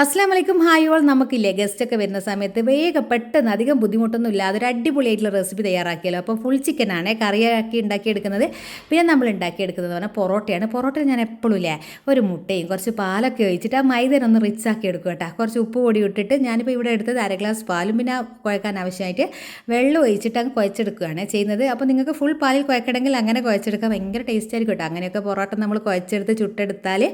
അസ്സാം വലൈക്കും hi all. നമുക്കില്ലേ ഗസ്റ്റൊക്കെ വരുന്ന സമയത്ത് വേഗം പെട്ടെന്ന് അധികം ബുദ്ധിമുട്ടൊന്നും ഇല്ലാതെ ഒരു അടിപൊളിയായിട്ടുള്ള റെസിപ്പി തയ്യാറാക്കിയല്ലോ അപ്പോൾ ഫുൾ ചിക്കനാണ്. കറിയാക്കി ഉണ്ടാക്കിയെടുക്കുന്നത്. പിന്നെ നമ്മൾ ഉണ്ടാക്കിയെടുക്കുന്നത് പറഞ്ഞാൽ പൊറോട്ടയാണ്. പൊറോട്ട ഞാൻ എപ്പോഴും ഇല്ലേ ഒരു മുട്ടയും കുറച്ച് പാലൊക്കെ ഒഴിച്ചിട്ട് ആ മൈദന ഒന്ന് റിച്ച് ആക്കി എടുക്കും കേട്ടോ. കുറച്ച് ഉപ്പ് പൊടി ഇട്ടിട്ട് ഞാനിപ്പോൾ ഇവിടെ എടുത്തത് അര ഗ്ലാസ് പാലും. പിന്നെ കുഴക്കാൻ ആവശ്യമായിട്ട് വെള്ളം ഒഴിച്ചിട്ട് അങ്ങ് കുഴച്ചെടുക്കുകയാണ് ചെയ്യുന്നത്. അപ്പോൾ നിങ്ങൾക്ക് ഫുൾ പാലിൽ കുഴക്കണമെങ്കിൽ അങ്ങനെ കുഴച്ചെടുക്കാൻ ഭയങ്കര ടേസ്റ്റ് ആയിരിക്കും കേട്ടോ. അങ്ങനെയൊക്കെ പൊറോട്ട നമ്മൾ കുഴച്ചെടുത്ത് ചുട്ടെടുത്താൽ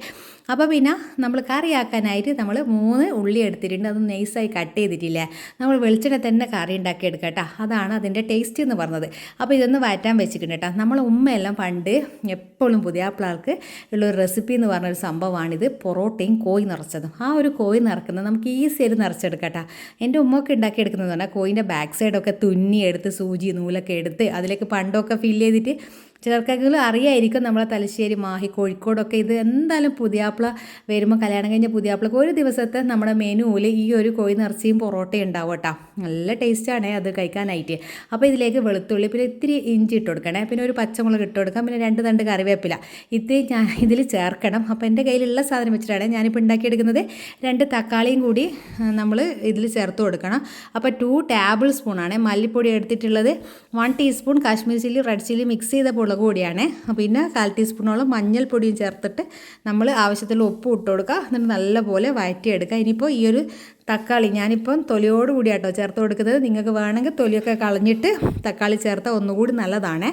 അപ്പോൾ പിന്നെ നമ്മൾ കറിയാക്കാനായിട്ട് നമ്മൾ മൂന്ന് ഉള്ളി എടുത്തിട്ടുണ്ട്. അത് നൈസായി കട്ട് ചെയ്തിട്ടില്ല. നമ്മൾ വെളിച്ചെണ്ണ തന്നെ കറി ഉണ്ടാക്കി എടുക്കാം അതാണ് അതിന്റെ ടേസ്റ്റ് എന്ന് പറഞ്ഞത്. അപ്പോൾ ഇതൊന്ന് വഴറ്റാൻ വെച്ചിട്ടുണ്ട് കേട്ടോ നമ്മൾ ഉമ്മയെല്ലാം പണ്ട് എപ്പോഴും പുതിയ ആൾക്ക് ഉള്ള ഒരു റെസിപ്പി എന്ന് പറഞ്ഞൊരു സംഭവമാണിത്. പൊറോട്ടയും കോയി നിറച്ചതും. ആ ഒരു കോയി നിറക്കുന്നത് നമുക്ക് ഈസിയായിട്ട് നിറച്ചെടുക്കാം കേട്ടോ എന്റെ ഉമ്മയൊക്കെ ഉണ്ടാക്കി എടുക്കുന്നതെന്ന് പറഞ്ഞാൽ കോയിന്റെ ബാക്ക് സൈഡൊക്കെ തുന്നി എടുത്ത് സൂചി നൂലൊക്കെ എടുത്ത് അതിലേക്ക് പണ്ടൊക്കെ ഫില്ല് ചെയ്തിട്ട് ചിലർക്കെങ്കിലും അറിയായിരിക്കും നമ്മളെ തലശ്ശേരി മാഹി കോഴിക്കോടൊക്കെ ഇത് എന്തായാലും പുതിയാപ്പിള വരുമ്പോൾ കല്യാണം കഴിഞ്ഞ പുതിയാപ്പിളക്ക് ഒരു ദിവസത്തെ നമ്മുടെ മെനുവിൽ ഈ ഒരു കോഴി നിറച്ചിയും പൊറോട്ടയും ഉണ്ടാവും കേട്ടോ. നല്ല ടേസ്റ്റാണ് അത് കഴിക്കാനായിട്ട്. അപ്പോൾ ഇതിലേക്ക് വെളുത്തുള്ളി പിന്നെ ഇത്തിരി ഇഞ്ചി ഇട്ട് കൊടുക്കണേ. പിന്നെ ഒരു പച്ചമുളക് ഇട്ട് കൊടുക്കാം. പിന്നെ രണ്ട് തണ്ട് കറിവേപ്പില. ഇത്തിരി ഞാൻ ഇതിൽ ചേർക്കണം. അപ്പോൾ എന്റെ കയ്യിലുള്ള സാധനം വെച്ചിട്ടാണ് ഞാനിപ്പോൾ ഉണ്ടാക്കിയെടുക്കുന്നത്. രണ്ട് തക്കാളിയും കൂടി നമ്മൾ ഇതിൽ ചേർത്ത് കൊടുക്കണം. അപ്പോൾ ടു ടേബിൾ സ്പൂണാണ് മല്ലിപ്പൊടി എടുത്തിട്ടുള്ളത്. One teaspoon Kashmir chilli red chilli mix ചെയ്ത മുളക് പൊടിയാണ് പിന്നെ കാൽ ടീസ്പൂണോളം മഞ്ഞൾപ്പൊടിയും ചേർത്തിട്ട് നമ്മൾ ആവശ്യത്തിൽ ഉപ്പ് ഇട്ട് കൊടുക്കുക. എന്നിട്ട് നല്ലപോലെ വഴറ്റിയെടുക്കുക. ഇനിയിപ്പോൾ ഈ ഒരു തക്കാളി ഞാനിപ്പം തൊലിയോട് ആട്ടോ ചേർത്ത് കൊടുക്കുന്നത്. നിങ്ങൾക്ക് വേണമെങ്കിൽ തൊലിയൊക്കെ കളഞ്ഞിട്ട് തക്കാളി ചേർത്താൽ ഒന്നുകൂടി നല്ലതാണ്.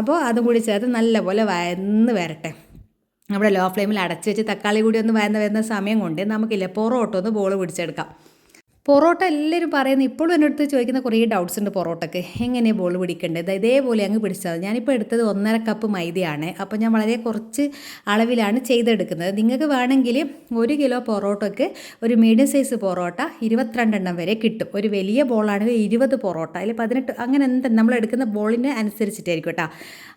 അപ്പോൾ അതും കൂടി ചേർത്ത് നല്ലപോലെ വയന്ന് വരട്ടെ. നമ്മുടെ ലോ ഫ്ലെയിമിൽ അടച്ച് വെച്ച് തക്കാളി കൂടി ഒന്ന് വയന്ന് വരുന്ന സമയം കൊണ്ട് നമുക്കില്ല പൊറോട്ട ഒന്ന് ബോൾ പിടിച്ചെടുക്കാം. പൊറോട്ട എല്ലാവരും പറയുന്നത് ഇപ്പോഴും എന്റെ അടുത്ത് ചോദിക്കുന്ന കുറേ ഡൗട്ട്സ് ഉണ്ട് പൊറോട്ടയ്ക്ക് എങ്ങനെയാണ് ബോൾ പിടിക്കേണ്ടത്? ഇതേപോലെ അങ്ങ് പിടിച്ചാൽ ഞാനിപ്പോൾ എടുത്തത് ഒന്നര കപ്പ് മൈദയാണ്. അപ്പോൾ ഞാൻ വളരെ കുറച്ച് അളവിലാണ് ചെയ്തെടുക്കുന്നത്. നിങ്ങൾക്ക് വേണമെങ്കിൽ ഒരു കിലോ പൊറോട്ടയ്ക്ക് ഒരു മീഡിയം സൈസ് പൊറോട്ട ഇരുപത്തിരണ്ടെണ്ണം വരെ കിട്ടും. ഒരു വലിയ ബോളാണെങ്കിൽ ഇരുപത് പൊറോട്ട അതിൽ പതിനെട്ട് അങ്ങനെ എന്താ നമ്മൾ എടുക്കുന്ന ബോളിന് അനുസരിച്ചിട്ടായിരിക്കും കേട്ടോ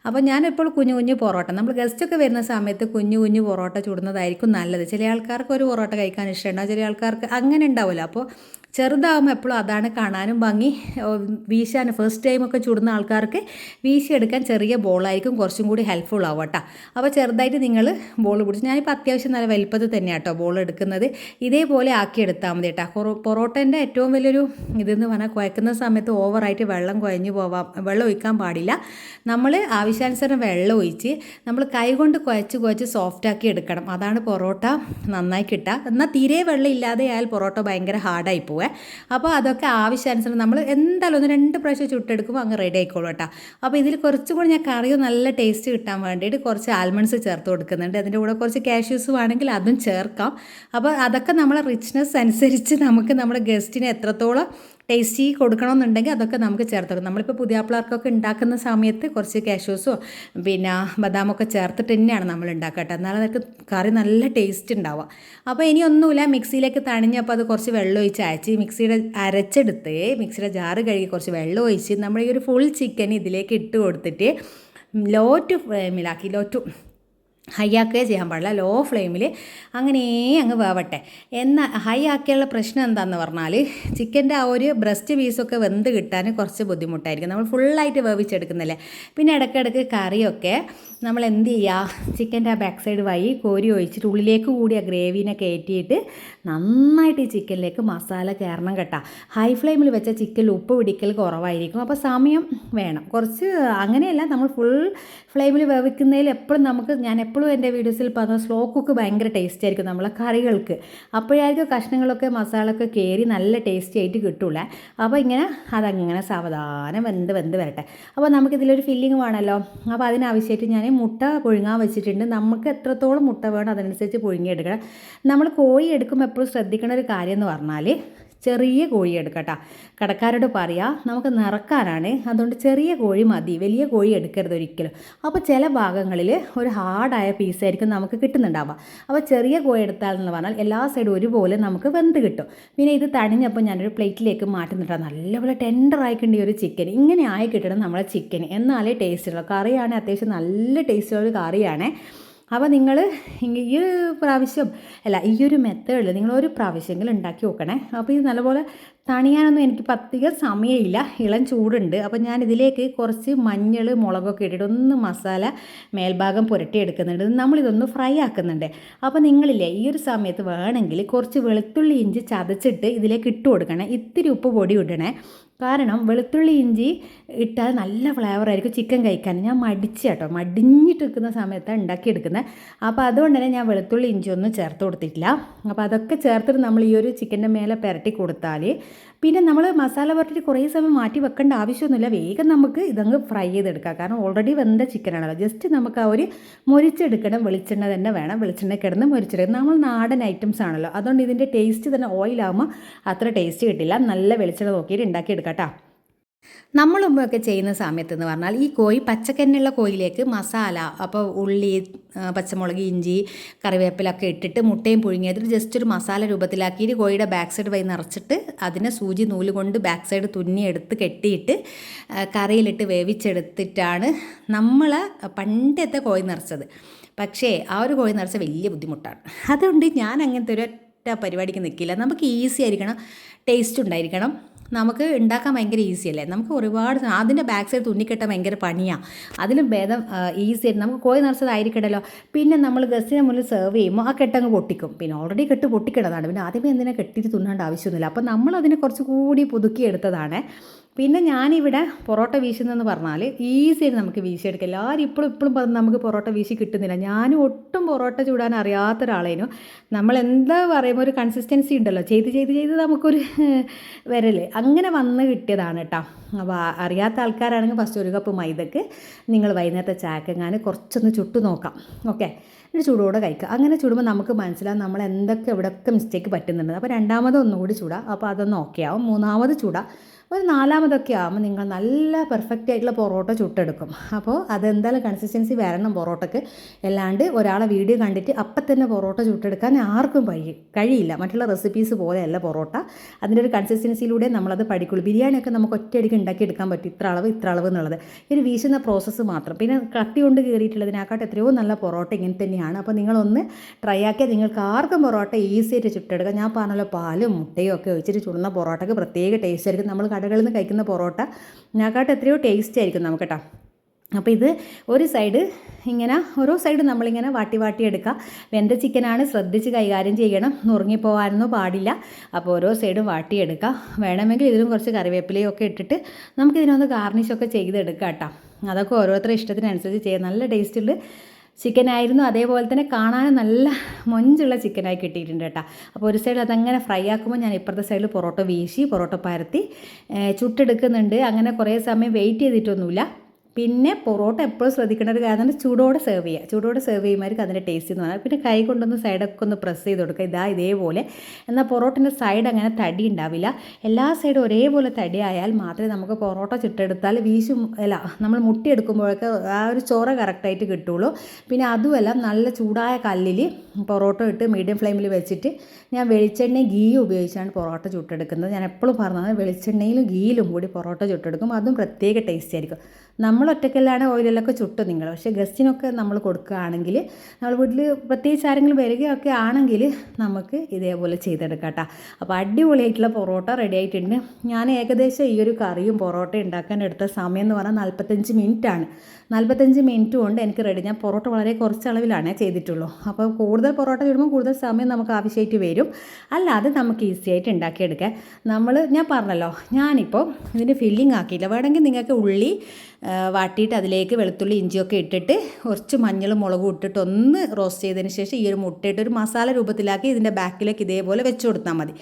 അപ്പോൾ ഞാനിപ്പോൾ കുഞ്ഞു കുഞ്ഞു പൊറോട്ട നമ്മൾ ഗസ്റ്റൊക്കെ വരുന്ന സമയത്ത് കുഞ്ഞു കുഞ്ഞു പൊറോട്ട ചുടുന്നതായിരിക്കും നല്ലത്. ചില ആൾക്കാർക്ക് ഒരു പൊറോട്ട കഴിക്കാൻ ഇഷ്ടമുണ്ടാവും ചില ആൾക്കാർക്ക് അങ്ങനെ ഉണ്ടാവില്ല. അപ്പോൾ ചെറുതാകുമ്പോൾ എപ്പോഴും അതാണ് കാണാനും ഭംഗി. വീശാൻ ഫസ്റ്റ് ടൈമൊക്കെ ചുടുന്ന ആൾക്കാർക്ക് വീശിയെടുക്കാൻ ചെറിയ ബോളായിരിക്കും കുറച്ചും കൂടി ഹെൽപ്ഫുൾ ആവും കേട്ടോ. അപ്പോൾ ചെറുതായിട്ട് നിങ്ങൾ ബോൾ പിടിച്ച് ഞാനിപ്പോൾ അത്യാവശ്യം നല്ല വലിപ്പത്തിൽ തന്നെയാണ് കേട്ടോ ബോൾ എടുക്കുന്നത്. ഇതേപോലെ ആക്കി എടുത്താൽ മതി കേട്ടോ. പൊറോട്ടേന്റെ ഏറ്റവും വലിയൊരു ഇതെന്ന് പറഞ്ഞാൽ കുഴക്കുന്ന സമയത്ത് ഓവറായിട്ട് വെള്ളം കുഴഞ്ഞു പോവാം വെള്ളം ഒഴിക്കാൻ പാടില്ല. നമ്മൾ ആവശ്യാനുസരണം വെള്ളം ഒഴിച്ച് നമ്മൾ കൈ കൊണ്ട് കുഴച്ച് കുഴച്ച് സോഫ്റ്റാക്കി എടുക്കണം. അതാണ് പൊറോട്ട നന്നായി കിട്ടുക എന്നാൽ തീരെ വെള്ളം ഇല്ലാതെ ആയാൽ പൊറോട്ട ഭയങ്കര ഹാർഡായി പോവുക അപ്പോൾ അതൊക്കെ ആവശ്യാനുസരണം നമ്മൾ എന്തായാലും ഒന്ന് രണ്ട് പ്രാവശ്യം ചുട്ടെടുക്കുമ്പോൾ അങ്ങ് റെഡി ആയിക്കോളൂ കേട്ടോ. അപ്പോൾ ഇതിൽ കുറച്ചും കൂടി ഞാൻ കറിയോ നല്ല ടേസ്റ്റ് കിട്ടാൻ വേണ്ടിയിട്ട് കുറച്ച് ആൽമണ്ട്സ് ചേർത്ത് കൊടുക്കുന്നുണ്ട്. അതിന്റെ കൂടെ കുറച്ച് കാഷ്യൂസ് വേണമെങ്കിൽ അതും ചേർക്കാം. അപ്പോൾ അതൊക്കെ നമ്മളെ റിച്ച്നെസ് അനുസരിച്ച് നമുക്ക് നമ്മുടെ ഗസ്റ്റിനെ എത്രത്തോളം ടേസ്റ്റി കൊടുക്കണമെന്നുണ്ടെങ്കിൽ അതൊക്കെ നമുക്ക് ചേർത്ത് കൊടുക്കും നമ്മളിപ്പോൾ പുതിയ പിള്ളേർക്കൊക്കെ ഉണ്ടാക്കുന്ന സമയത്ത് കുറച്ച് കാഷ്യൂസോ പിന്നെ ബദാമൊക്കെ ചേർത്തിട്ട് തന്നെയാണ് നമ്മൾ ഉണ്ടാക്കട്ടെ എന്നാലും അതൊക്കെ കറി നല്ല ടേസ്റ്റ് ഉണ്ടാവുക. അപ്പോൾ ഇനി ഒന്നുമില്ല മിക്സിയിലേക്ക് തണിഞ്ഞപ്പോൾ അത് കുറച്ച് വെള്ളം ഒഴിച്ച് അയച്ച് മിക്സിയുടെ അരച്ചെടുത്ത് മിക്സിയുടെ ജാറ് കഴുകി കുറച്ച് വെള്ളം ഒഴിച്ച് നമ്മൾ ഈ ഒരു ഫുൾ ചിക്കൻ ഇതിലേക്ക് ഇട്ട് കൊടുത്തിട്ട് ലോ ടു ഫ്ലെയിമിലാക്കി ലോ ടു ഹൈ ആക്കുകയെ ചെയ്യാൻ പാടില്ല. ലോ ഫ്ലെയിമിൽ അങ്ങനെ അങ്ങ് വേവട്ടെ. എന്നാൽ ഹൈ ആക്കിയുള്ള പ്രശ്നം എന്താണെന്ന് പറഞ്ഞാൽ ചിക്കന്റെ ആ ഒരു ബ്രസ്റ്റ് പീസൊക്കെ വെന്ത് കിട്ടാൻ കുറച്ച് ബുദ്ധിമുട്ടായിരിക്കും. നമ്മൾ ഫുള്ളായിട്ട് വേവിച്ചെടുക്കുന്നില്ലേ. പിന്നെ ഇടയ്ക്കിടയ്ക്ക് കറിയൊക്കെ നമ്മൾ എന്ത് ചെയ്യുക? ചിക്കന്റെ ആ ബാക്ക് സൈഡ് വഴി കോരി ഒഴിച്ചിട്ട് ഉള്ളിലേക്ക് കൂടി ആ ഗ്രേവീനെ കയറ്റിയിട്ട് നന്നായിട്ട് ഈ ചിക്കനിലേക്ക് മസാല കയറണം കേട്ടോ. ഹൈ ഫ്ലെയിമിൽ വെച്ച ചിക്കൻ ഉപ്പ് പിടിക്കൽ കുറവായിരിക്കും. അപ്പോൾ സമയം വേണം. കുറച്ച് അങ്ങനെയല്ല. നമ്മൾ ഫുൾ ഫ്ലെയിമിൽ വേവിക്കുന്നതിൽ എപ്പോഴും നമുക്ക് ഞാൻ എപ്പോഴും എന്റെ വീഡിയോസിൽ പറഞ്ഞ സ്ലോ കുക്ക് ഭയങ്കര ടേസ്റ്റ് ആയിരിക്കും നമ്മളെ കറികൾക്ക്. അപ്പോഴായിരിക്കും കഷ്ണങ്ങളൊക്കെ മസാലയൊക്കെ കയറി നല്ല ടേസ്റ്റി ആയിട്ട് കിട്ടൂല? അപ്പോൾ ഇങ്ങനെ അതങ്ങനെ സാവധാനം വെന്ത് വെന്ത് വരട്ടെ. അപ്പോൾ നമുക്കിതിലൊരു ഫില്ലിങ് വേണമല്ലോ. അപ്പോൾ അതിനാവശ്യമായിട്ട് ഞാൻ മുട്ട പുഴുങ്ങാൻ വെച്ചിട്ടുണ്ട്. നമുക്ക് എത്രത്തോളം മുട്ട വേണം അതനുസരിച്ച് പുഴുങ്ങിയെടുക്കണം. നമ്മൾ കോഴി എടുക്കുമ്പോൾ എപ്പോഴും ശ്രദ്ധിക്കേണ്ട ഒരു കാര്യം എന്ന് പറഞ്ഞാൽ ചെറിയ കോഴി എടുക്കട്ടോ കടക്കാരോട് പറയാ നമുക്ക് നിറക്കാനാണ്. അതുകൊണ്ട് ചെറിയ കോഴി മതി. വലിയ കോഴി എടുക്കരുത് ഒരിക്കലും. അപ്പോൾ ചില ഭാഗങ്ങളിൽ ഒരു ഹാർഡായ പീസായിരിക്കും നമുക്ക് കിട്ടുന്നുണ്ടാവുക. അപ്പോൾ ചെറിയ കോഴി എടുത്താൽ എന്ന് പറഞ്ഞാൽ എല്ലാ സൈഡും ഒരുപോലെ നമുക്ക് വെന്ത് കിട്ടും. പിന്നെ ഇത് തണിഞ്ഞപ്പോൾ ഞാനൊരു പ്ലേറ്റിലേക്ക് മാറ്റുന്നുണ്ടാണ് നല്ലപോലെ ടെൻഡർ ആയിക്കേണ്ട ഒരു ചിക്കൻ ഇങ്ങനെ ആയി കിട്ടണം നമ്മളെ ചിക്കൻ എന്നാലേ ടേസ്റ്റ് ഉള്ളൂ. കറിയാണ് അത്യാവശ്യം നല്ല ടേസ്റ്റുള്ള ഒരു കറിയാണ്. അപ്പോൾ നിങ്ങൾ ഈ ഒരു പ്രാവശ്യം അല്ല ഈ ഒരു മെത്തേഡിൽ നിങ്ങൾ ഒരു പ്രാവശ്യമെങ്കിലും ഉണ്ടാക്കി നോക്കണേ. അപ്പോൾ ഇത് നല്ലപോലെ തണിയാനൊന്നും എനിക്ക് പത്തിക സമയമില്ല. ഇളം ചൂടുണ്ട്. അപ്പോൾ ഞാൻ ഇതിലേക്ക് കുറച്ച് മഞ്ഞൾ മുളകൊക്കെ ഇട്ടിട്ട് ഒന്ന് മസാല മേൽഭാഗം പുരട്ടി എടുക്കുന്നുണ്ട് നമ്മളിതൊന്ന് ഫ്രൈ ആക്കുന്നുണ്ട്. അപ്പോൾ നിങ്ങളില്ലേ ഈ ഒരു സമയത്ത് വേണമെങ്കിൽ കുറച്ച് വെളുത്തുള്ളി ഇഞ്ചി ചതച്ചിട്ട് ഇതിലേക്ക് ഇട്ട് കൊടുക്കണേ. ഇത്തിരി ഉപ്പ് പൊടി ഇടണേ. കാരണം വെളുത്തുള്ളി ഇഞ്ചി ഇട്ടാൽ നല്ല ഫ്ലേവർ ആയിരിക്കും ചിക്കൻ കഴിക്കാൻ. ഞാൻ മടിച്ച് കേട്ടോ. മടിഞ്ഞിട്ട് നിൽക്കുന്ന സമയത്താണ് ഉണ്ടാക്കിയെടുക്കുന്നത്. അപ്പോൾ അതുകൊണ്ട് തന്നെ ഞാൻ വെളുത്തുള്ളി ഇഞ്ചി ഒന്നും ചേർത്ത് കൊടുത്തിട്ടില്ല. അപ്പോൾ അതൊക്കെ ചേർത്തിട്ട് നമ്മൾ ഈ ഒരു ചിക്കന്റെ മേലെ പുരട്ടി കൊടുത്താൽ പിന്നെ നമ്മൾ മസാല പുരട്ടിട്ട് കുറേ സമയം മാറ്റി വെക്കേണ്ട ആവശ്യമൊന്നുമില്ല. വേഗം നമുക്ക് ഇതങ്ങ് ഫ്രൈ ചെയ്തെടുക്കാം. കാരണം ഓൾറെഡി വെന്ത ചിക്കനാണല്ലോ ജസ്റ്റ് നമുക്ക് ആ ഒരു മുരിച്ചെടുക്കണം. വെളിച്ചെണ്ണ തന്നെ വേണം. വെളിച്ചെണ്ണ കിടന്ന് മുരിച്ചെടുക്കണം. നമ്മൾ നാടൻ ഐറ്റംസ് ആണല്ലോ. അതുകൊണ്ട് ഇതിന്റെ ടേസ്റ്റ് തന്നെ ഓയിലാകുമ്പോൾ അത്ര ടേസ്റ്റ് കിട്ടില്ല. നല്ല വെളിച്ചെണ്ണ നോക്കിയിട്ട് ഉണ്ടാക്കിയെടുക്കാം. കേട്ടോ. നമ്മൾ മുമ്പൊക്കെ ചെയ്യുന്ന സമയത്ത് എന്ന് പറഞ്ഞാൽ ഈ കോഴി പച്ചക്കന്നുള്ള കോഴിയിലേക്ക് മസാല അപ്പോൾ ഉള്ളി പച്ചമുളക് ഇഞ്ചി കറിവേപ്പിലൊക്കെ ഇട്ടിട്ട് മുട്ടയും പുഴുങ്ങിയതിൽ ജസ്റ്റ് ഒരു മസാല രൂപത്തിലാക്കിയിട്ട് കോഴിയുടെ ബാക്ക് സൈഡ് വൈ നിറച്ചിട്ട് അതിനെ സൂചി നൂൽ കൊണ്ട് ബാക്ക് സൈഡ് തുന്നി എടുത്ത് കെട്ടിയിട്ട് കറിയിലിട്ട് വേവിച്ചെടുത്തിട്ടാണ് നമ്മൾ പണ്ടത്തെ കോഴി നിറച്ചത്. പക്ഷേ ആ ഒരു കോഴി നിറച്ച വലിയ ബുദ്ധിമുട്ടാണ്. അതുകൊണ്ട് ഞാൻ അങ്ങനത്തെ ഒരു ഒറ്റ പരിപാടിക്ക് നിൽക്കില്ല നമുക്ക് ഈസി ആയിരിക്കണം. ടേസ്റ്റ് ഉണ്ടായിരിക്കണം. നമുക്ക് ഉണ്ടാക്കാൻ ഭയങ്കര ഈസി അല്ലേ? നമുക്ക് ഒരുപാട് അതിന്റെ ബാക്ക് സൈഡ് തുന്നിക്കെട്ടാൻ ഭയങ്കര പണിയാണ് അതിലും ഭേദം ഈസി ആയിട്ട് നമുക്ക് കോഴി നിറച്ചതായിരിക്കണമല്ലോ പിന്നെ നമ്മൾ ഗസ്റ്റിനെ മുന്നിൽ സെർവ് ചെയ്യുമ്പോൾ ആ കെട്ടങ്ങ് പൊട്ടിക്കും. പിന്നെ ഓൾറെഡി കെട്ട് പൊട്ടിക്കിടതാണ് പിന്നെ ആദ്യമേ എന്തിനാ കെട്ടിയിട്ട് തുന്നേണ്ട ആവശ്യമൊന്നുമില്ല. അപ്പോൾ നമ്മൾ അതിനെ കുറച്ച് കൂടി പുതുക്കി എടുത്തതാണ് പിന്നെ ഞാനിവിടെ പൊറോട്ട വീശുന്നതെന്ന് പറഞ്ഞാൽ ഈസിയായിട്ട് നമുക്ക് വീശിയെടുക്കാം. എല്ലാവരും ഇപ്പോഴും ഇപ്പോഴും പറഞ്ഞ് നമുക്ക് പൊറോട്ട വീശി കിട്ടുന്നില്ല. ഞാനും ഒട്ടും പൊറോട്ട ചൂടാൻ അറിയാത്ത ഒരാളേനു നമ്മൾ എന്താ പറയുമ്പോൾ ഒരു കൺസിസ്റ്റൻസി ഉണ്ടല്ലോ. ചെയ്ത് ചെയ്ത് ചെയ്ത് നമുക്കൊരു വരൽ അങ്ങനെ വന്ന് കിട്ടിയതാണ് കേട്ടോ അപ്പോൾ അറിയാത്ത ആൾക്കാരാണെങ്കിൽ ഫസ്റ്റ് ഒരു കപ്പ് മൈദക്ക് നിങ്ങൾ വൈകുന്നേരത്തെ ചാക്കെങ്ങാൻ കുറച്ചൊന്ന് ചുട്ടു നോക്കാം. ഓക്കെ എന്നിട്ട് ചൂടോടെ കഴിക്കുക. അങ്ങനെ ചൂടുമ്പോൾ നമുക്ക് മനസ്സിലാവും നമ്മൾ എന്തൊക്കെ എവിടെയൊക്കെ മിസ്റ്റേക്ക് പറ്റുന്നുണ്ട്. അപ്പോൾ രണ്ടാമത് ഒന്നുകൂടി ചൂടാം. അപ്പോൾ അതൊന്ന് ഓക്കെ ആവും. മൂന്നാമത് ചൂടാം. ഒരു നാലാമതൊക്കെ ആകുമ്പോൾ നിങ്ങൾ നല്ല പെർഫെക്റ്റ് ആയിട്ടുള്ള പൊറോട്ട ചുട്ടെടുക്കും. അപ്പോൾ അതെന്തായാലും കൺസിസ്റ്റൻസി വരണം പൊറോട്ടയ്ക്ക് അല്ലാണ്ട് ഒരാളെ വീഡിയോ കണ്ടിട്ട് അപ്പം തന്നെ പൊറോട്ട ചുട്ടെടുക്കാൻ ആർക്കും കഴി കഴിയില്ല. മറ്റുള്ള റെസിപ്പീസ് പോലെയല്ല പൊറോട്ട. അതിന്റെ ഒരു കൺസിസ്റ്റൻസിയിലൂടെ നമ്മളത് പഠിക്കുള്ളൂ. ബിരിയാണിയൊക്കെ നമുക്ക് ഒറ്റയടിക്ക് ഉണ്ടാക്കിയെടുക്കാൻ പറ്റും. ഇത്ര അളവ് ഇത്ര അളവ് എന്നുള്ളത്. ഒരു വീശുന്ന പ്രോസസ്സ് മാത്രം. പിന്നെ കട്ടി കൊണ്ട് കയറിയിട്ടുള്ളതിനെക്കാട്ട് എത്രയോ നല്ല പൊറോട്ട ഇങ്ങനെ തന്നെയാണ്. അപ്പോൾ നിങ്ങളൊന്ന് ട്രൈ ആക്കിയാൽ നിങ്ങൾക്ക് ആർക്കും പൊറോട്ട ഈസി ആയിട്ട് ചുട്ടെടുക്കാം. ഞാൻ പറഞ്ഞല്ലോ പാലും മുട്ടയും ഒക്കെ ഒഴിച്ചിട്ട് ചുടുന്ന പൊറോട്ടയ്ക്ക് പ്രത്യേക ടേസ്റ്റ് ആയിരിക്കും. നമ്മൾ കടകളിൽ നിന്ന് കഴിക്കുന്ന പൊറോട്ട ഇതിനെക്കാട്ട് എത്രയോ ടേസ്റ്റ് ആയിരിക്കും നമുക്ക് കേട്ടോ അപ്പോൾ ഇത് ഒരു സൈഡ് ഇങ്ങനെ ഓരോ സൈഡ് നമ്മളിങ്ങനെ വാട്ടി വാട്ടി എടുക്കുക വെന്ത ചിക്കനാണ് ശ്രദ്ധിച്ച് കൈകാര്യം ചെയ്യണം. നുറുങ്ങിപ്പോകാനൊന്നും പാടില്ല. അപ്പോൾ ഓരോ സൈഡും വാട്ടിയെടുക്കുക വേണമെങ്കിൽ ഇതിലും കുറച്ച് കറിവേപ്പിലയും ഒക്കെ ഇട്ടിട്ട് നമുക്കിതിനൊന്ന് ഗാർണിഷൊക്കെ ചെയ്തെടുക്കാം കേട്ടോ അതൊക്കെ ഓരോരുത്തരുടെ ഇഷ്ടത്തിനനുസരിച്ച് ചെയ്യാം. നല്ല ടേസ്റ്റുള്ള ചിക്കൻ ആയിരുന്നു അതേപോലെ തന്നെ കാണാനും നല്ല മൊഞ്ചുള്ള ചിക്കനായി കിട്ടിയിട്ടുണ്ട് കേട്ടോ. അപ്പോൾ ഒരു സൈഡിൽ അതങ്ങനെ ഫ്രൈ ആക്കുമ്പോൾ ഞാൻ ഇപ്പുറത്തെ സൈഡിൽ പൊറോട്ട വീശി പൊറോട്ട പരത്തി ചുട്ടെടുക്കുന്നുണ്ട്. അങ്ങനെ കുറേ സമയം വെയിറ്റ് ചെയ്തിട്ടൊന്നുമില്ല. പിന്നെ പൊറോട്ട എപ്പോഴും ശ്രദ്ധിക്കേണ്ട ഒരു കാര്യം ചൂടോടെ സെർവ് ചെയ്യുക. ചൂടോടെ സെർവ് ചെയ്യുമ്പോൾ അതിന്റെ ടേസ്റ്റ് എന്ന് പറഞ്ഞാൽ പിന്നെ കൈ കൊണ്ടൊന്ന് സൈഡൊക്കെ ഒന്ന് പ്രസ് ചെയ്ത് കൊടുക്കുക. ഇതാ ഇതേപോലെ. എന്നാൽ പൊറോട്ടിന്റെ സൈഡ് അങ്ങനെ തടി ഉണ്ടാവില്ല. എല്ലാ സൈഡും ഒരേപോലെ തടി ആയാൽ മാത്രമേ നമുക്ക് പൊറോട്ട ചുട്ടെടുത്താൽ വീശു അല്ല നമ്മൾ മുട്ടിയെടുക്കുമ്പോഴൊക്കെ ആ ഒരു ചോറ കറക്റ്റായിട്ട് കിട്ടുള്ളൂ. പിന്നെ അതുമല്ല നല്ല ചൂടായ കല്ലിൽ പൊറോട്ട ഇട്ട് മീഡിയം ഫ്ലെയിമിൽ വെച്ചിട്ട് ഞാൻ വെളിച്ചെണ്ണയും ഗീയും ഉപയോഗിച്ചാണ് പൊറോട്ട ചുട്ടെടുക്കുന്നത്. ഞാൻ എപ്പോഴും പറഞ്ഞത് വെളിച്ചെണ്ണയിലും ഗീയിലും കൂടി പൊറോട്ട ചുട്ടെടുക്കും. അതും പ്രത്യേക ടേസ്റ്റ് ആയിരിക്കും. നമ്മൾ ഒറ്റയ്ക്കല്ലാണ് ഓയിലൊക്കെ ചുട്ടു നിങ്ങൾ പക്ഷേ ഗസ്റ്റിനൊക്കെ നമ്മൾ കൊടുക്കുകയാണെങ്കിൽ നമ്മൾ വീട്ടിൽ പ്രത്യേകിച്ച് ആരെങ്കിലും വരികയൊക്കെ ആണെങ്കിൽ നമുക്ക് ഇതേപോലെ ചെയ്തെടുക്കാം കേട്ടോ. അപ്പോൾ അടിപൊളിയായിട്ടുള്ള പൊറോട്ട റെഡി ആയിട്ടുണ്ട്. ഞാൻ ഏകദേശം ഈ ഒരു കറിയും പൊറോട്ട ഉണ്ടാക്കാൻ എടുത്ത സമയം എന്ന് പറഞ്ഞാൽ നാൽപ്പത്തഞ്ച് ആണ്. നാൽപ്പത്തഞ്ച് മിനിറ്റ് കൊണ്ട് എനിക്ക് റെഡി ഞാൻ പൊറോട്ട വളരെ കുറച്ച് അളവിലാണ് ചെയ്തിട്ടുള്ളൂ. അപ്പോൾ കൂടുതൽ പൊറോട്ട ചുടുമ്പോൾ കൂടുതൽ സമയം നമുക്ക് ആവശ്യമായിട്ട് വരും. അല്ലാതെ നമുക്ക് ഈസി ആയിട്ട് ഉണ്ടാക്കിയെടുക്കാം. നമ്മൾ ഞാൻ പറഞ്ഞല്ലോ ഞാനിപ്പോൾ ഇതിന് ഫില്ലിംഗ് ആക്കിയില്ല വേണമെങ്കിൽ നിങ്ങൾക്ക് ഉള്ളി വാട്ടിയിട്ട് അതിലേക്ക് വെളുത്തുള്ളി ഇഞ്ചിയൊക്കെ ഇട്ടിട്ട് കുറച്ച് മഞ്ഞളും മുളകും ഇട്ടിട്ട് ഒന്ന് റോസ്റ്റ് ചെയ്തതിന് ശേഷം ഈ ഒരു മുട്ടയിട്ട് ഒരു മസാല രൂപത്തിലാക്കി ഇതിന്റെ ബാക്കിലേക്ക് ഇതേപോലെ വെച്ച് കൊടുത്താൽ മതി.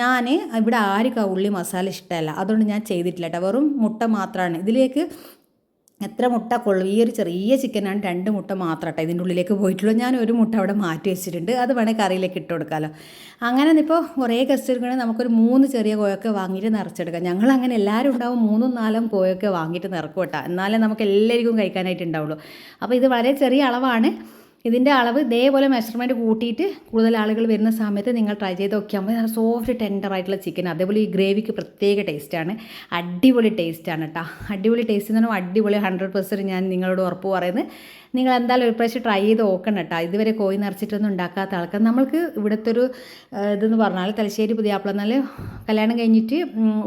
ഞാൻ ഇവിടെ ആർക്കും ഉള്ളി മസാല ഇഷ്ടമല്ല. അതുകൊണ്ട് ഞാൻ ചെയ്തിട്ടില്ല കേട്ടോ വെറും മുട്ട മാത്രമാണ് ഇതിലേക്ക് എത്ര മുട്ട കൊള്ളും ഈ ഒരു ചെറിയ ചിക്കനാണ് രണ്ട് മുട്ട മാത്രം കേട്ടോ ഇതിന്റെ ഉള്ളിലേക്ക് പോയിട്ടുള്ളൂ. ഞാൻ ഒരു മുട്ട അവിടെ മാറ്റി വെച്ചിട്ടുണ്ട്. അത് വേണേൽ കറിയിലേക്ക് ഇട്ട് കൊടുക്കാമല്ലോ അങ്ങനെ ഇപ്പോൾ കുറേ ഗസ്റ്റ് എടുക്കണമെങ്കിൽ നമുക്കൊരു മൂന്ന് ചെറിയ കോയൊക്കെ വാങ്ങിയിട്ട് നിറച്ചെടുക്കാം. ഞങ്ങൾ അങ്ങനെ എല്ലാവരും ഉണ്ടാവും മൂന്നും നാലും കോയൊക്കെ വാങ്ങിയിട്ട് നിറക്കും കേട്ടോ. എന്നാലേ നമുക്ക് എല്ലാവർക്കും കഴിക്കാനായിട്ട് ഉണ്ടാവുള്ളൂ അപ്പോൾ ഇത് വളരെ ചെറിയ അളവാണ്. ഇതിന്റെ അളവ് ഇതേപോലെ മെഷർമെന്റ് കൂട്ടിയിട്ട് കൂടുതൽ ആളുകൾ വരുന്ന സമയത്ത് നിങ്ങൾ ട്രൈ ചെയ്ത് നോക്കിയാൽ മതി. നല്ല സോഫ്റ്റ് ടെൻഡർ ആയിട്ടുള്ള ചിക്കൻ അതേപോലെ ഈ ഗ്രേവിക്ക് പ്രത്യേക ടേസ്റ്റാണ് അടിപൊളി ടേസ്റ്റാണ് കേട്ടോ അടിപൊളി ടേസ്റ്റ് എന്ന് പറഞ്ഞാൽ അടിപൊളി ഹൺഡ്രഡ് പെർസെന്റ് ഞാൻ നിങ്ങളോട് ഉറപ്പ് പറയുന്നത്. നിങ്ങൾ എന്തായാലും ഒരു പ്രാവശ്യം ട്രൈ ചെയ്ത് നോക്കണം കേട്ടോ. ഇതുവരെ കോഴി നിറച്ചിട്ടൊന്നും ഉണ്ടാക്കാത്ത ആൾക്കാർ. നമ്മൾക്ക് ഇവിടുത്തെ ഒരു ഇതെന്ന് പറഞ്ഞാൽ തലശ്ശേരി പുതിയാപ്പിള എന്നാൽ കല്യാണം കഴിഞ്ഞിട്ട്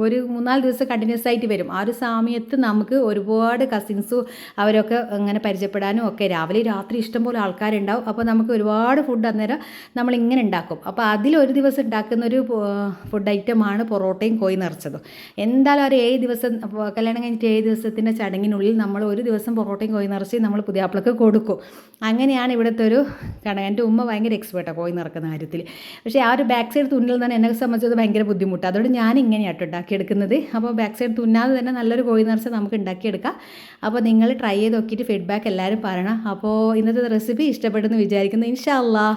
ഒരു മൂന്നാൽ ദിവസം കണ്ടിന്യൂസ് ആയിട്ട് വരും. ആ ഒരു സമയത്ത് നമുക്ക് ഒരുപാട് കസിൻസും അവരൊക്കെ അങ്ങനെ പരിചയപ്പെടാനും ഒക്കെ രാവിലെ രാത്രി ഇഷ്ടംപോലെ ആൾക്കാരുണ്ടാവും. അപ്പോൾ നമുക്ക് ഒരുപാട് ഫുഡ് അന്നേരം നമ്മൾ ഇങ്ങനെ ഉണ്ടാക്കും അപ്പോൾ ഒരു ദിവസം ഉണ്ടാക്കുന്ന ഒരു ഫുഡ് ഐറ്റമാണ് പൊറോട്ടയും കോഴി നിറച്ചതും. എന്തായാലും ഒരു ഏഴ് ദിവസം കല്യാണം കഴിഞ്ഞിട്ട് ഏഴ് ദിവസത്തിന്റെ ചടങ്ങിനുള്ളിൽ നമ്മൾ ഒരു ദിവസം പൊറോട്ടയും കോഴി നിറച്ച് നമ്മൾ പുതിയാപ്പിളക്ക് കൊടുക്കും. അങ്ങനെയാണ് ഇവിടുത്തെ ഒരു കട. എന്റെ ഉമ്മ ഭയങ്കര എക്സ്പേർട്ടാണ് കോഴി നിറക്കുന്ന കാര്യത്തിൽ. പക്ഷേ ആ ഒരു ബാക്ക് സൈഡ് തുന്നൽ തന്നെ എന്നെ സംബന്ധിച്ചത് ഭയങ്കര ബുദ്ധിമുട്ടാണ് അതുകൊണ്ട് ഞാൻ ഇങ്ങനെയാട്ടോ ഉണ്ടാക്കിയെടുക്കുന്നത്. അപ്പോൾ ബാക്ക് സൈഡ് തുന്നാതെ തന്നെ നല്ലൊരു കോഴി നിറച്ച് നമുക്ക് ഉണ്ടാക്കിയെടുക്കാം. അപ്പോൾ നിങ്ങൾ ട്രൈ ചെയ്ത് നോക്കിയിട്ട് ഫീഡ്ബാക്ക് എല്ലാവരും പറയണം. അപ്പോൾ ഇന്നത്തെ റെസിപ്പി ഇഷ്ടപ്പെടുന്നു വിചാരിക്കുന്നു. ഇൻഷാ അല്ലാ